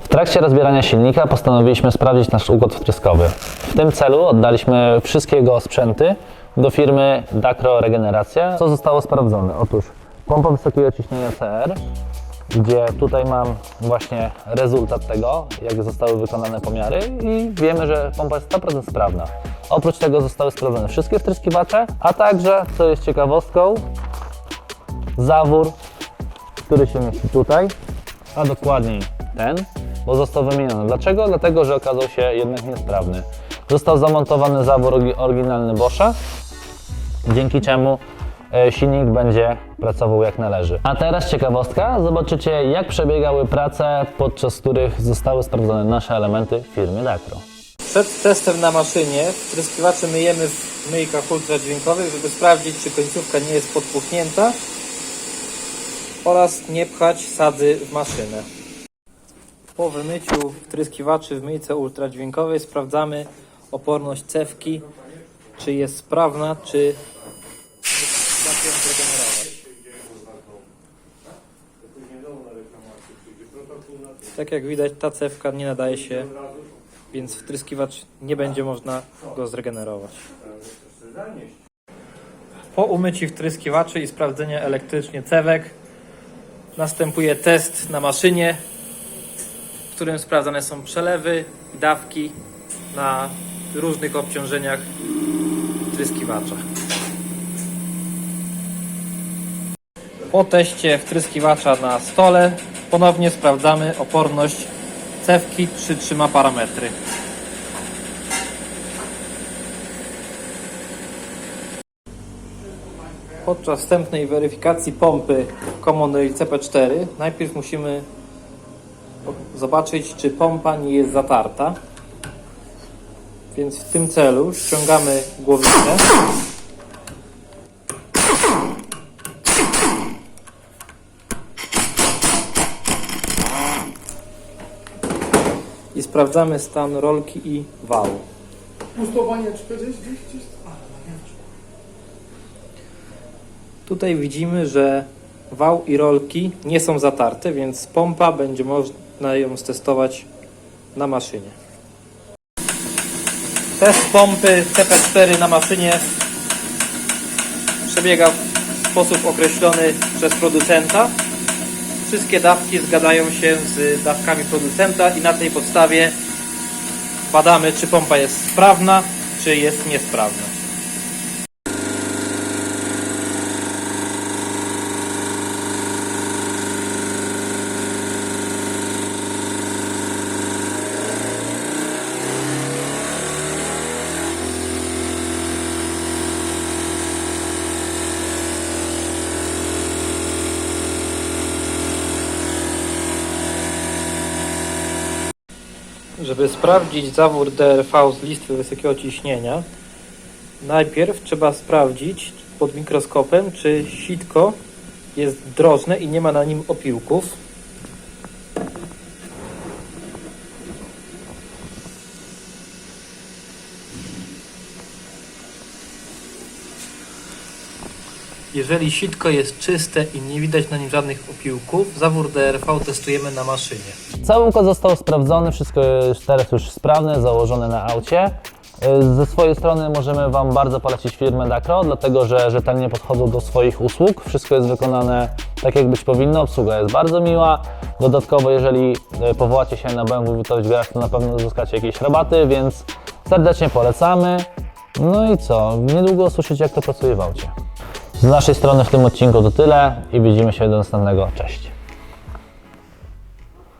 W trakcie rozbierania silnika postanowiliśmy sprawdzić nasz układ wtryskowy. W tym celu oddaliśmy wszystkie jego sprzęty do firmy Dacro Regeneracja. Co zostało sprawdzone? Otóż pompa wysokiego ciśnienia CR, gdzie tutaj mam właśnie rezultat tego, jak zostały wykonane pomiary i wiemy, że pompa jest 100% sprawna. Oprócz tego zostały sprawdzone wszystkie wtryskiwacze, a także, co jest ciekawostką, zawór, który się mieści tutaj, a dokładniej ten, bo został wymieniony. Dlaczego? Dlatego, że okazał się jednak niesprawny. Został zamontowany zawór oryginalny Boscha, dzięki czemu silnik będzie pracował jak należy. A teraz ciekawostka, zobaczycie jak przebiegały prace, podczas których zostały sprawdzone nasze elementy firmy Dacro. Przed testem na maszynie wtryskiwacze myjemy w myjkach ultradźwiękowych, żeby sprawdzić, czy końcówka nie jest podpuchnięta oraz nie pchać sadzy w maszynę. Po wymyciu wtryskiwaczy w myjce ultradźwiękowej sprawdzamy oporność cewki, czy jest sprawna, czy Tak jak widać, ta cewka nie nadaje się więc wtryskiwacz nie będzie można go zregenerować. Po umyciu wtryskiwaczy i sprawdzeniu elektrycznie cewek następuje test na maszynie, w którym sprawdzane są przelewy i dawki na różnych obciążeniach wtryskiwacza. Po teście wtryskiwacza na stole ponownie sprawdzamy oporność cewki, czy trzyma parametry. Podczas wstępnej weryfikacji pompy Common Rail CP4 najpierw musimy zobaczyć, czy pompa nie jest zatarta. Więc w tym celu ściągamy głowicę. I sprawdzamy stan rolki i wału. Pustowanie 40, Tutaj widzimy, że wał i rolki nie są zatarte, więc pompa będzie można ją stestować na maszynie. Test pompy CP4 na maszynie przebiega w sposób określony przez producenta. Wszystkie dawki zgadzają się z dawkami producenta i na tej podstawie badamy, czy pompa jest sprawna, czy jest niesprawna. Żeby sprawdzić zawór DRV z listwy wysokiego ciśnienia, najpierw trzeba sprawdzić pod mikroskopem, czy sitko jest drożne i nie ma na nim opiłków. Jeżeli sitko jest czyste i nie widać na nim żadnych opiłków, zawór DRV testujemy na maszynie. Cały układ został sprawdzony, wszystko jest teraz już sprawne, założone na aucie. Ze swojej strony możemy Wam bardzo polecić firmę Dacro, dlatego że rzetelnie podchodzą do swoich usług. Wszystko jest wykonane tak, jak być powinno. Obsługa jest bardzo miła. Dodatkowo, jeżeli y, powołacie się na BMW Witość Garage, to na pewno uzyskacie jakieś rabaty, więc serdecznie polecamy. No i co? Niedługo usłyszycie, jak to pracuje w aucie. Z naszej strony w tym odcinku to tyle i widzimy się do następnego. Cześć!